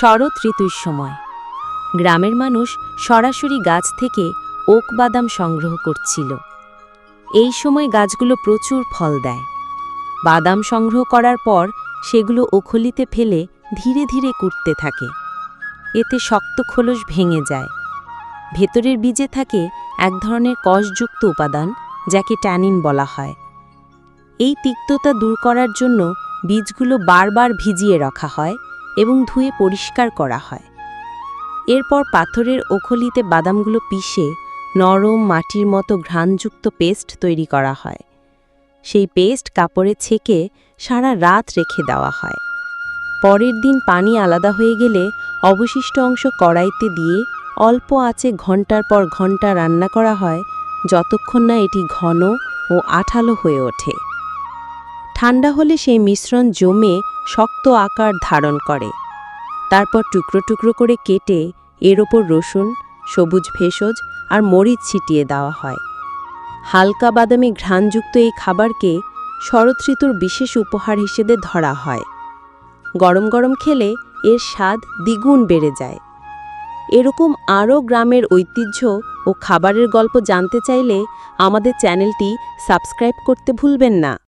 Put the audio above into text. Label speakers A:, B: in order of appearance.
A: শরৎ ঋতুর সময়। গ্রামের মানুষ সরাসরি গাছ থেকে ওক বাদাম সংগ্রহ করছিল। এই সময় গাছগুলো প্রচুর ফল দেয়। বাদাম সংগ্রহ করার পর সেগুলো ওখলিতে ফেলে ধীরে ধীরে কুটতে থাকে। এতে শক্ত খোলস ভেঙে যায়। ভেতরের বীজে থাকে এক ধরনের কষযুক্ত উপাদান, যাকে ট্যানিন বলা হয়। এই তিক্ততা দূর করার জন্য বীজগুলো বারবার ভিজিয়ে রাখা হয় এবং ধুয়ে পরিষ্কার করা হয়। এরপর পাথরের ওখলিতে বাদামগুলো পিষে নরম মাটির মতো ঘ্রাণযুক্ত পেস্ট তৈরি করা হয়। সেই পেস্ট কাপড়ে ছেঁকে সারা রাত রেখে দেওয়া হয়। পরের দিন পানি আলাদা হয়ে গেলে অবশিষ্ট অংশ কড়াইতে দিয়ে অল্প আঁচে ঘণ্টার পর ঘণ্টা রান্না করা হয়, যতক্ষণ না এটি ঘন ও আঠালো হয়ে ওঠে। ঠান্ডা হলে সেই মিশ্রণ জমে শক্ত আকার ধারণ করে। তারপর টুকরো টুকরো করে কেটে এর ওপর রসুন, সবুজ ভেষজ আর মরিচ ছিটিয়ে দেওয়া হয়। হালকা বাদামি ঘ্রাণযুক্ত এই খাবারকে শরৎ ঋতুর বিশেষ উপহার হিসেবে ধরা হয়। গরম গরম খেলে এর স্বাদ দ্বিগুণ বেড়ে যায়। এরকম আরও গ্রামের ঐতিহ্য ও খাবারের গল্প জানতে চাইলে আমাদের চ্যানেলটি সাবস্ক্রাইব করতে ভুলবেন না।